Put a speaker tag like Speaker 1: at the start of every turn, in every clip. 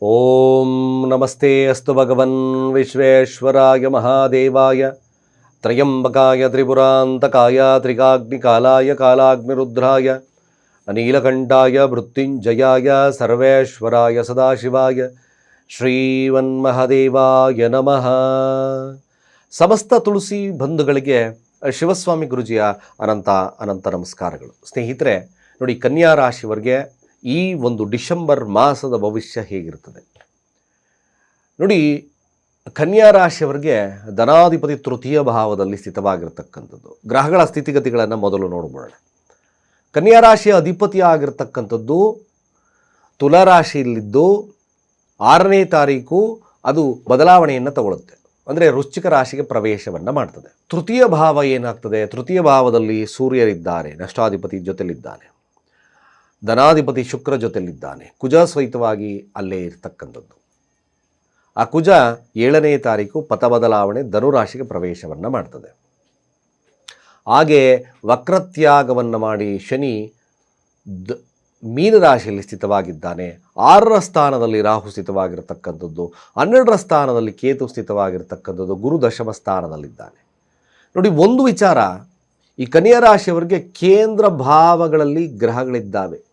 Speaker 1: ಓಂ ನಮಸ್ತೆ ಅಸ್ತು ಭಗವನ್ ವಿಶ್ವೇಶ್ವರಾಯ ಮಹಾದೇವಾಯ. ತ್ರಯಂಬಕಾಯ ತ್ರಿಪುರಾಂತಕಾಯ ತ್ರಿಕಾಗ್ನಿಕಾಲಾಯ ಕಾಲಾಗ್ನಿರುದ್ರಾಯ. ಅನೀಲಕಂಠಾಯ ಮೃತ್ಯುಂಜಯಾಯ ಸರ್ವೇಶ್ವರಾಯ ಸದಾಶಿವಾಯ. ಶ್ರೀವನ್ಮಹದೇವಾಯ ನಮಃ. ಸಮಸ್ತ ತುಳಸಿ ಬಂಧುಗಳಿಗೆ, ಶಿವಸ್ವಾಮಿ ಗುರುಜಿಯ ಅನಂತ ಅನಂತ ನಮಸ್ಕಾರಗಳು. ಸ್ನೇಹಿತರೆ, ನೋಡಿ, ಕನ್ಯಾ ರಾಶಿಯವರಿಗೆ ಈ ಒಂದು ಡಿಸೆಂಬರ್ ಮಾಸದ ಭವಿಷ್ಯ ಹೇಗಿರ್ತದೆ ನೋಡಿ, ಕನ್ಯಾ ರಾಶಿಯವರಿಗೆ ಧನಾಧಿಪತಿ ತೃತೀಯ ಭಾವದಲ್ಲಿ ಸ್ಥಿತವಾಗಿರ್ತಕ್ಕಂಥದ್ದು. ಗ್ರಹಗಳ ಸ್ಥಿತಿಗತಿಗಳನ್ನು ಮೊದಲು ನೋಡ್ಬೋಣ ಕನ್ಯಾ ರಾಶಿಯ ಅಧಿಪತಿ ಆಗಿರ್ತಕ್ಕಂಥದ್ದು ತುಲಾರಾಶಿಯಲ್ಲಿದ್ದು ಆರನೇ ತಾರೀಕು ಅದು ಬದಲಾವಣೆಯನ್ನು ತಗೊಳ್ಳುತ್ತೆ ಅಂದರೆ ರುಚಿಕ ರಾಶಿಗೆ ಪ್ರವೇಶವನ್ನು ಮಾಡ್ತದೆ. ತೃತೀಯ ಭಾವ ಏನಾಗ್ತದೆ? ತೃತೀಯ ಭಾವದಲ್ಲಿ ಸೂರ್ಯರಿದ್ದಾರೆ ನಷ್ಟಾಧಿಪತಿ ಜೊತೆಲಿದ್ದಾನೆ. ಧನಾಧಿಪತಿ ಶುಕ್ರ ಜೊತೆಯಲ್ಲಿದ್ದಾನೆ ಕುಜ ಸಹಿತವಾಗಿ ಅಲ್ಲೇ ಇರ್ತಕ್ಕಂಥದ್ದು. ಆ ಕುಜ ಏಳನೇ ತಾರೀಕು ಪಥ ಬದಲಾವಣೆ ಧನುರಾಶಿಗೆ ಪ್ರವೇಶವನ್ನು ಮಾಡ್ತದೆ. ಹಾಗೆ ವಕ್ರತ್ಯಾಗವನ್ನು ಮಾಡಿ ಶನಿ ದ ಮೀನರಾಶಿಯಲ್ಲಿ ಸ್ಥಿತವಾಗಿದ್ದಾನೆ. ಆರರ ಸ್ಥಾನದಲ್ಲಿ ರಾಹು ಸ್ಥಿತವಾಗಿರತಕ್ಕಂಥದ್ದು. ಹನ್ನೆರಡರ ಸ್ಥಾನದಲ್ಲಿ ಕೇತು ಸ್ಥಿತವಾಗಿರತಕ್ಕಂಥದ್ದು. ಗುರು ದಶಮ ಸ್ಥಾನದಲ್ಲಿದ್ದಾನೆ. ನೋಡಿ, ಒಂದು ವಿಚಾರ. ಈ ಕನ್ಯಾ ರಾಶಿಯವರಿಗೆ ಕೇಂದ್ರ ಭಾವಗಳಲ್ಲಿ ಗ್ರಹಗಳಿದ್ದಾವೆ.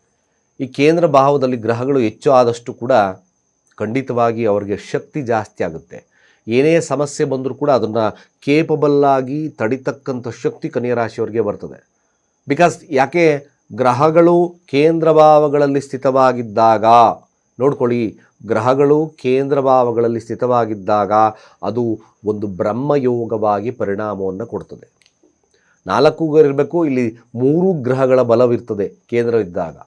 Speaker 1: ಈ ಕೇಂದ್ರ ಭಾವದಲ್ಲಿ ಗ್ರಹಗಳು ಹೆಚ್ಚು ಆದಷ್ಟು ಕೂಡ ಖಂಡಿತವಾಗಿ ಅವರಿಗೆ ಶಕ್ತಿ ಜಾಸ್ತಿ ಆಗುತ್ತೆ. ಏನೇ ಸಮಸ್ಯೆ ಬಂದರೂ ಕೂಡ ಅದನ್ನು ಕೇಪಬಲ್ಲಾಗಿ ತಡಿತಕ್ಕಂಥ ಶಕ್ತಿ ಕನ್ಯಾ ರಾಶಿಯವರಿಗೆ ಬರ್ತದೆ. ಬಿಕಾಸ್ ಯಾಕೆ? ಗ್ರಹಗಳು ಕೇಂದ್ರ ಭಾವಗಳಲ್ಲಿ ಸ್ಥಿತವಾಗಿದ್ದಾಗ, ನೋಡ್ಕೊಳ್ಳಿ, ಗ್ರಹಗಳು ಕೇಂದ್ರ ಭಾವಗಳಲ್ಲಿ ಸ್ಥಿತವಾಗಿದ್ದಾಗ ಅದು ಒಂದು ಬ್ರಹ್ಮಯೋಗವಾಗಿ ಪರಿಣಾಮವನ್ನು ಕೊಡ್ತದೆ. ನಾಲ್ಕು ಇರಬೇಕು ಇಲ್ಲಿ ಮೂರು ಗ್ರಹಗಳ ಬಲವಿರ್ತದೆ ಕೇಂದ್ರ ಇದ್ದಾಗ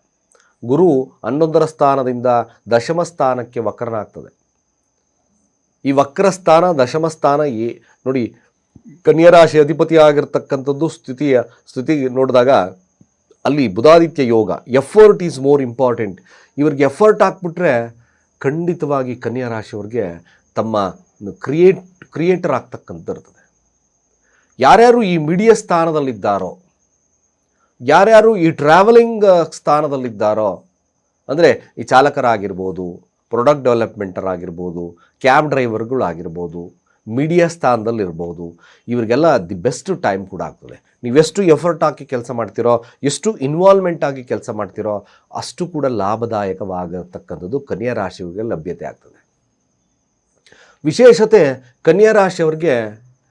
Speaker 1: ಗುರು ಹನ್ನೊಂದರ ಸ್ಥಾನದಿಂದ ದಶಮ ಸ್ಥಾನಕ್ಕೆ ವಕ್ರನಾಗ್ತದೆ. ಈ ವಕ್ರಸ್ಥಾನ ದಶಮ ಸ್ಥಾನ ಏ ನೋಡಿ ಕನ್ಯರಾಶಿ ಅಧಿಪತಿ ಆಗಿರ್ತಕ್ಕಂಥದ್ದು ಸ್ಥಿತಿಯ, ಸ್ಥಿತಿ ನೋಡಿದಾಗ ಅಲ್ಲಿ ಬುಧಾದಿತ್ಯ ಯೋಗ ಎಫರ್ಟ್ ಈಸ್ ಮೋರ್ ಇಂಪಾರ್ಟೆಂಟ್ ಇವ್ರಿಗೆ ಎಫರ್ಟ್ ಹಾಕ್ಬಿಟ್ರೆ ಖಂಡಿತವಾಗಿ ಕನ್ಯಾ ರಾಶಿಯವ್ರಿಗೆ ತಮ್ಮ ಕ್ರಿಯೇಟ್ ಕ್ರಿಯೇಟರ್ ಆಗ್ತಕ್ಕಂಥ ಇರ್ತದೆ. ಯಾರ್ಯಾರು ಈ ಮಿಡಿಯ ಸ್ಥಾನದಲ್ಲಿದ್ದಾರೋ ಯಾರ್ಯಾರು ಈ ಟ್ರಾವೆಲಿಂಗ್ ಸ್ಥಾನದಲ್ಲಿದ್ದಾರೋ, ಅಂದರೆ ಈ ಚಾಲಕರಾಗಿರ್ಬೋದು ಪ್ರೊಡಕ್ಟ್ ಡೆವಲಪ್ಮೆಂಟರ್ ಆಗಿರ್ಬೋದು ಕ್ಯಾಬ್ ಡ್ರೈವರ್ಗಳಾಗಿರ್ಬೋದು ಮೀಡಿಯಾ ಸ್ಥಾನದಲ್ಲಿರ್ಬೋದು, ಇವರಿಗೆಲ್ಲ ದಿ ಬೆಸ್ಟ್ ಟೈಮ್ ಕೂಡ ಆಗ್ತದೆ. ನೀವೆಷ್ಟು ಎಫರ್ಟ್ ಹಾಕಿ ಕೆಲಸ ಮಾಡ್ತೀರೋ, ಎಷ್ಟು ಇನ್ವಾಲ್ವ್ಮೆಂಟ್ ಆಗಿ ಕೆಲಸ ಮಾಡ್ತೀರೋ, ಅಷ್ಟು ಕೂಡ ಲಾಭದಾಯಕವಾಗಿರ್ತಕ್ಕಂಥದ್ದು ಕನ್ಯಾ ರಾಶಿಯವರಿಗೆ ಲಭ್ಯತೆ ಆಗ್ತದೆ. ವಿಶೇಷತೆ, ಕನ್ಯಾ ರಾಶಿಯವರಿಗೆ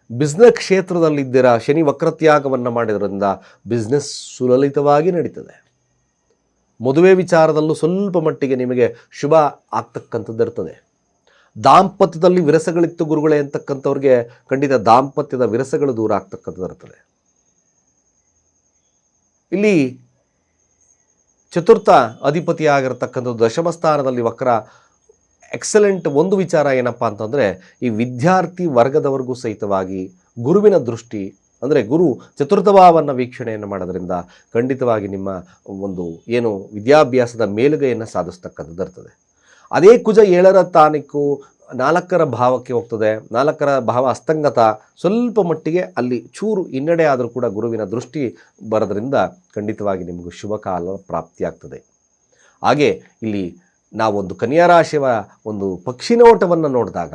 Speaker 1: ಬಿಸ್ನೆಸ್ ಕ್ಷೇತ್ರದಲ್ಲಿದ್ದೀರಾ ಶನಿ ವಕ್ರತ್ಯಾಗವನ್ನು ಮಾಡಿದ್ರಿಂದ ಬಿಸ್ನೆಸ್ ಸುಲಲಿತವಾಗಿ ನಡೀತದೆ. ಮದುವೆ ವಿಚಾರದಲ್ಲೂ ಸ್ವಲ್ಪ ಮಟ್ಟಿಗೆ ನಿಮಗೆ ಶುಭ ಆಗ್ತಕ್ಕಂಥದ್ದು ಇರ್ತದೆ. ದಾಂಪತ್ಯದಲ್ಲಿ ವಿರಸಗಳಿತ್ತು ಗುರುಗಳೇ ಅಂತಕ್ಕಂಥವ್ರಿಗೆ ಖಂಡಿತ ದಾಂಪತ್ಯದ ವಿರಸಗಳು ದೂರ ಆಗ್ತಕ್ಕಂಥದ್ದು ಇರ್ತದೆ. ಇಲ್ಲಿ ಚತುರ್ಥ ಅಧಿಪತಿಯಾಗಿರ್ತಕ್ಕಂಥದ್ದು ದಶಮ ಸ್ಥಾನದಲ್ಲಿ ವಕ್ರ ಎಕ್ಸಲೆಂಟ್ ಒಂದು ವಿಚಾರ ಏನಪ್ಪ ಅಂತಂದರೆ, ಈ ವಿದ್ಯಾರ್ಥಿ ವರ್ಗದವರೆಗೂ ಸಹಿತವಾಗಿ ಗುರುವಿನ ದೃಷ್ಟಿ, ಅಂದರೆ ಗುರು ಚತುರ್ಥ ಭಾವವನ್ನು ವೀಕ್ಷಣೆಯನ್ನು ಮಾಡೋದ್ರಿಂದ ಖಂಡಿತವಾಗಿ ನಿಮ್ಮ ಒಂದು ಏನು ವಿದ್ಯಾಭ್ಯಾಸದ ಮೇಲುಗೈಯನ್ನು ಸಾಧಿಸ್ತಕ್ಕಂಥದ್ದು ಇರ್ತದೆ. ಅದೇ ಕುಜ ಏಳರ ತಾನಿಕು ನಾಲ್ಕರ ಭಾವಕ್ಕೆ ಹೋಗ್ತದೆ, ನಾಲ್ಕರ ಭಾವ ಅಸ್ತಂಗತ, ಸ್ವಲ್ಪ ಮಟ್ಟಿಗೆ ಅಲ್ಲಿ ಚೂರು ಹಿನ್ನಡೆ ಆದರೂ ಕೂಡ ಗುರುವಿನ ದೃಷ್ಟಿ ಬರೋದ್ರಿಂದ ಖಂಡಿತವಾಗಿ ನಿಮಗೂ ಶುಭ ಕಾಲ ಪ್ರಾಪ್ತಿಯಾಗ್ತದೆ. ಹಾಗೆ ಇಲ್ಲಿ ನಾವೊಂದು ಕನ್ಯಾ ರಾಶಿಯ ಒಂದು ಪಕ್ಷಿನೋಟವನ್ನು ನೋಡಿದಾಗ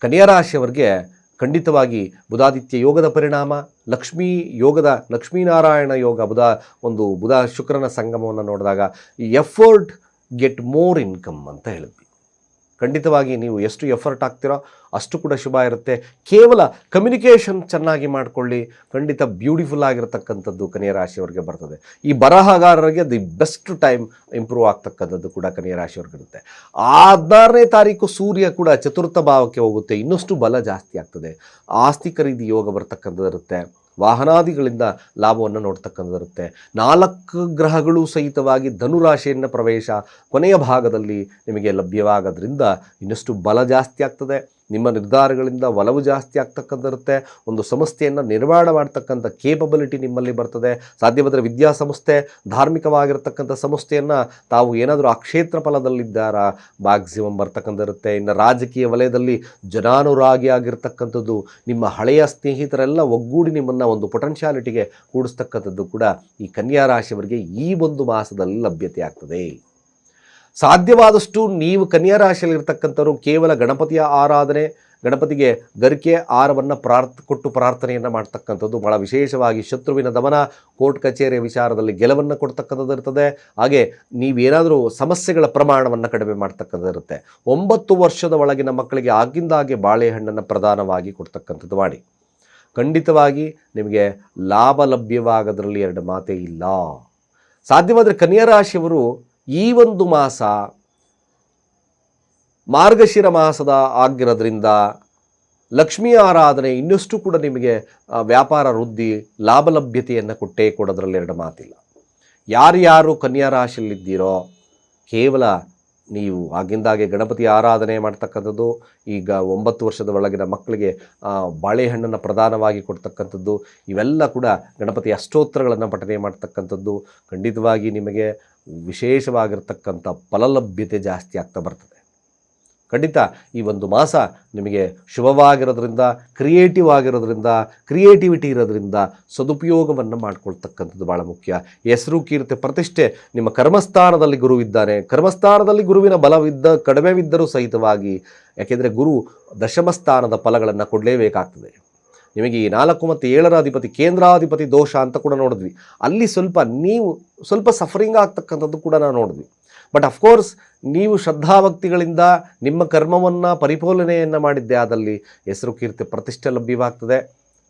Speaker 1: ಕನ್ಯಾ ರಾಶಿಯವರಿಗೆ ಖಂಡಿತವಾಗಿ ಬುಧಾದಿತ್ಯ ಯೋಗದ ಪರಿಣಾಮ, ಲಕ್ಷ್ಮೀ ಯೋಗದ ಲಕ್ಷ್ಮೀನಾರಾಯಣ ಯೋಗ ಬುಧ, ಒಂದು ಬುಧ ಶುಕ್ರನ ಸಂಗಮವನ್ನು ನೋಡಿದಾಗ ಎಫರ್ಟ್ ಗೆಟ್ ಮೋರ್ ಇನ್ಕಮ್ ಅಂತ ಹೇಳಿದ್ವಿ ಖಂಡಿತವಾಗಿ ನೀವು ಎಷ್ಟು ಎಫರ್ಟ್ ಆಗ್ತೀರೋ ಅಷ್ಟು ಕೂಡ ಶುಭ ಇರುತ್ತೆ. ಕೇವಲ ಕಮ್ಯುನಿಕೇಷನ್ ಚೆನ್ನಾಗಿ ಮಾಡಿಕೊಳ್ಳಿ. ಖಂಡಿತ ಬ್ಯೂಟಿಫುಲ್ ಆಗಿರತಕ್ಕಂಥದ್ದು ಕನ್ಯಾ ರಾಶಿಯವರಿಗೆ ಬರ್ತದೆ. ಈ ಬರಹಗಾರರಿಗೆ ದಿ ಬೆಸ್ಟ್ ಟೈಮ್ ಇಂಪ್ರೂವ್ ಆಗ್ತಕ್ಕಂಥದ್ದು ಕೂಡ ಕನ್ಯಾ ರಾಶಿಯವ್ರಿಗೆ ಇರುತ್ತೆ. ಹದಿನಾರನೇ ತಾರೀಕು ಸೂರ್ಯ ಕೂಡ ಚತುರ್ಥ ಭಾವಕ್ಕೆ ಹೋಗುತ್ತೆ. ಇನ್ನಷ್ಟು ಬಲ ಜಾಸ್ತಿ ಆಗ್ತದೆ. ಆಸ್ತಿ ಖರೀದಿ ಯೋಗ ಬರ್ತಕ್ಕಂಥದ್ದು ಇರುತ್ತೆ. ವಾಹನಾದಿಗಳಿಂದ ಲಾಭವನ್ನು ನೋಡ್ತಕ್ಕಂಥದ್ದಿರುತ್ತೆ. ನಾಲ್ಕು ಗ್ರಹಗಳು ಸಹಿತವಾಗಿ ಧನುರಾಶಿಯನ್ನು ಪ್ರವೇಶ ಕೊನೆಯ ಭಾಗದಲ್ಲಿ ನಿಮಗೆ ಲಭ್ಯವಾಗೋದ್ರಿಂದ ಇನ್ನಷ್ಟು ಬಲ ಜಾಸ್ತಿ ಆಗ್ತದೆ. ನಿಮ್ಮ ನಿರ್ಧಾರಗಳಿಂದ ಒಲವು ಜಾಸ್ತಿ ಆಗ್ತಕ್ಕಂಥಿರುತ್ತೆ ಒಂದು ಸಂಸ್ಥೆಯನ್ನು ನಿರ್ಮಾಣ ಮಾಡ್ತಕ್ಕಂಥ ಕೇಪಬಿಲಿಟಿ ನಿಮ್ಮಲ್ಲಿ ಬರ್ತದೆ. ಸಾಧ್ಯವಾದರೆ ವಿದ್ಯಾಸಂಸ್ಥೆ, ಧಾರ್ಮಿಕವಾಗಿರ್ತಕ್ಕಂಥ ಸಂಸ್ಥೆಯನ್ನು ತಾವು ಏನಾದರೂ ಆ ಕ್ಷೇತ್ರ ಫಲದಲ್ಲಿದ್ದಾರಾ? ಮ್ಯಾಕ್ಸಿಮಮ್ ಬರ್ತಕ್ಕಂಥಿರುತ್ತೆ ಇನ್ನು ರಾಜಕೀಯ ವಲಯದಲ್ಲಿ ಜನಾನುರಾಗಿ ಆಗಿರ್ತಕ್ಕಂಥದ್ದು, ನಿಮ್ಮ ಹಳೆಯ ಸ್ನೇಹಿತರೆಲ್ಲ ಒಗ್ಗೂಡಿ ನಿಮ್ಮನ್ನು ಒಂದು ಪೊಟೆನ್ಷಿಯಾಲಿಟಿಗೆ ಕೂಡಿಸ್ತಕ್ಕಂಥದ್ದು ಕೂಡ ಈ ಕನ್ಯಾ ರಾಶಿಯವರಿಗೆ ಈ ಒಂದು ಮಾಸದಲ್ಲಿ ಲಭ್ಯತೆ ಆಗ್ತದೆ. ಸಾಧ್ಯವಾದಷ್ಟು ನೀವು ಕನ್ಯಾ ರಾಶಿಯಲ್ಲಿ ಇರ್ತಕ್ಕಂಥವ್ರು ಕೇವಲ ಗಣಪತಿಯ ಆರಾಧನೆ, ಗಣಪತಿಗೆ ಗರಿಕೆ ಆರವನ್ನು ಪ್ರಾರ್ಥ, ಕೊಟ್ಟು ಪ್ರಾರ್ಥನೆಯನ್ನು ಮಾಡ್ತಕ್ಕಂಥದ್ದು ಬಹಳ ವಿಶೇಷವಾಗಿ ಶತ್ರುವಿನ ದಮನ, ಕೋರ್ಟ್ ಕಚೇರಿಯ ವಿಚಾರದಲ್ಲಿ ಗೆಲುವನ್ನು ಕೊಡ್ತಕ್ಕಂಥದ್ದು ಇರ್ತದೆ. ಹಾಗೆ ನೀವೇನಾದರೂ ಸಮಸ್ಯೆಗಳ ಪ್ರಮಾಣವನ್ನು ಕಡಿಮೆ ಮಾಡ್ತಕ್ಕಂಥದ್ದು ಇರುತ್ತೆ. ಒಂಬತ್ತು ವರ್ಷದ ಒಳಗಿನ ಮಕ್ಕಳಿಗೆ ಆಗಿಂದಾಗೆ ಬಾಳೆಹಣ್ಣನ್ನು ಪ್ರಧಾನವಾಗಿ ಕೊಡ್ತಕ್ಕಂಥದ್ದು ಮಾಡಿ. ಖಂಡಿತವಾಗಿ ನಿಮಗೆ ಲಾಭ ಲಭ್ಯವಾಗೋದ್ರಲ್ಲಿ ಎರಡು ಮಾತೇ ಇಲ್ಲ. ಸಾಧ್ಯವಾದರೆ ಕನ್ಯಾ ರಾಶಿಯವರು ಈ ಒಂದು ಮಾಸ ಮಾರ್ಗಶಿರ ಮಾಸದ ಆಗಿರೋದ್ರಿಂದ ಲಕ್ಷ್ಮೀ ಆರಾಧನೆ ಇನ್ನಷ್ಟು ಕೂಡ ನಿಮಗೆ ವ್ಯಾಪಾರ ವೃದ್ಧಿ ಲಾಭಲಭ್ಯತೆಯನ್ನು ಕೊಟ್ಟೇ ಕೊಡೋದ್ರಲ್ಲಿ ಎರಡು ಮಾತಿಲ್ಲ. ಯಾರ್ಯಾರು ಕನ್ಯಾ ರಾಶಿಯಲ್ಲಿದ್ದೀರೋ, ಕೇವಲ ನೀವು ಆಗಿಂದಾಗೆ ಗಣಪತಿ ಆರಾಧನೆ ಮಾಡ್ತಕ್ಕಂಥದ್ದು, ಈಗ ಒಂಬತ್ತು ವರ್ಷದ ಒಳಗಿನ ಮಕ್ಕಳಿಗೆ ಬಾಳೆಹಣ್ಣನ್ನು ಪ್ರಧಾನವಾಗಿ ಕೊಡ್ತಕ್ಕಂಥದ್ದು, ಇವೆಲ್ಲ ಕೂಡ ಗಣಪತಿ ಅಷ್ಟೋತ್ತರಗಳನ್ನು ಪಠನೆ ಮಾಡ್ತಕ್ಕಂಥದ್ದು. ಖಂಡಿತವಾಗಿ ನಿಮಗೆ ವಿಶೇಷವಾಗಿರ್ತಕ್ಕಂಥ ಫಲಲಭ್ಯತೆ ಜಾಸ್ತಿ ಆಗ್ತಾ ಬರ್ತದೆ. ಖಂಡಿತ ಈ ಒಂದು ಮಾಸ ನಿಮಗೆ ಶುಭವಾಗಿರೋದ್ರಿಂದ ಕ್ರಿಯೇಟಿವ್ ಆಗಿರೋದ್ರಿಂದ ಕ್ರಿಯೇಟಿವಿಟಿ ಇರೋದ್ರಿಂದ ಸದುಪಯೋಗವನ್ನು ಮಾಡ್ಕೊಳ್ತಕ್ಕಂಥದ್ದು ಭಾಳ ಮುಖ್ಯ. ಹೆಸರು ಕೀರ್ತಿ ಪ್ರತಿಷ್ಠೆ ನಿಮ್ಮ ಕರ್ಮಸ್ಥಾನದಲ್ಲಿ ಗುರು ಇದ್ದಾನೆ. ಕರ್ಮಸ್ಥಾನದಲ್ಲಿ ಗುರುವಿನ ಬಲವಿದ್ದ, ಕಡಿಮೆವಿದ್ದರೂ ಸಹಿತವಾಗಿ, ಯಾಕೆಂದರೆ ಗುರು ದಶಮ ಸ್ಥಾನದ ಫಲಗಳನ್ನು ಕೊಡಲೇಬೇಕಾಗ್ತದೆ. ನಿಮಗೆ ಈ ನಾಲ್ಕು ಮತ್ತು ಏಳರ ಅಧಿಪತಿ ಕೇಂದ್ರಾಧಿಪತಿ ದೋಷ ಅಂತ ಕೂಡ ನೋಡಿದ್ವಿ. ಅಲ್ಲಿ ಸ್ವಲ್ಪ ನೀವು ಸ್ವಲ್ಪ ಸಫರಿಂಗ್ ಆಗ್ತಕ್ಕಂಥದ್ದು ಕೂಡ ನಾವು ನೋಡಿದ್ವಿ. ಬಟ್ ಅಫ್ಕೋರ್ಸ್ ನೀವು ಶ್ರದ್ಧಾಭಕ್ತಿಗಳಿಂದ ನಿಮ್ಮ ಕರ್ಮವನ್ನು, ಪರಿಪಾಲನೆಯನ್ನು ಮಾಡಿದ್ದೆ ಆದಲ್ಲಿ ಹೆಸರು ಕೀರ್ತಿ ಪ್ರತಿಷ್ಠೆ ಲಭ್ಯವಾಗ್ತದೆ.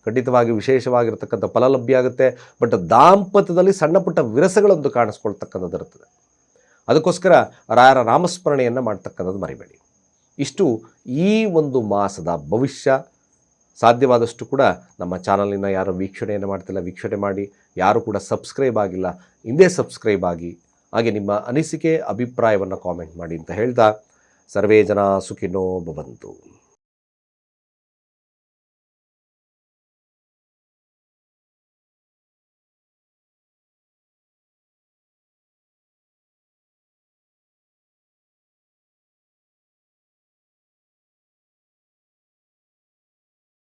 Speaker 1: ಖಂಡಿತವಾಗಿ ವಿಶೇಷವಾಗಿರ್ತಕ್ಕಂಥ ಫಲ ಲಭ್ಯ ಆಗುತ್ತೆ. ಬಟ್ ದಾಂಪತ್ಯದಲ್ಲಿ ಸಣ್ಣ ಪುಟ್ಟ ವಿರಸಗಳೊಂದು ಕಾಣಿಸ್ಕೊಳ್ತಕ್ಕಂಥದ್ದು ಇರ್ತದೆ ಅದಕ್ಕೋಸ್ಕರ ರಾಯರ ನಾಮಸ್ಮರಣೆಯನ್ನು ಮಾಡ್ತಕ್ಕಂಥದ್ದು ಮರಿಬೇಡಿ. ಇಷ್ಟು ಈ ಒಂದು ಮಾಸದ ಭವಿಷ್ಯ. ಸಾಧ್ಯವಾದಷ್ಟು ಕೂಡ ನಮ್ಮ ಚಾನಲಿನ ಯಾರು ವೀಕ್ಷಣೆಯನ್ನು ಮಾಡ್ತಿಲ್ಲ, ವೀಕ್ಷಣೆ ಮಾಡಿ, ಯಾರು ಕೂಡ ಸಬ್ಸ್ಕ್ರೈಬ್ ಆಗಿಲ್ಲ, ಹಿಂದೆ ಸಬ್ಸ್ಕ್ರೈಬ್ ಆಗಿ, ಹಾಗೆ ನಿಮ್ಮ ಅನಿಸಿಕೆ, ಅಭಿಪ್ರಾಯವನ್ನು ಕಾಮೆಂಟ್ ಮಾಡಿ ಅಂತ ಹೇಳ್ತಾ, ಸರ್ವೇ ಜನ ಸುಖಿನೋ ಭವಂತು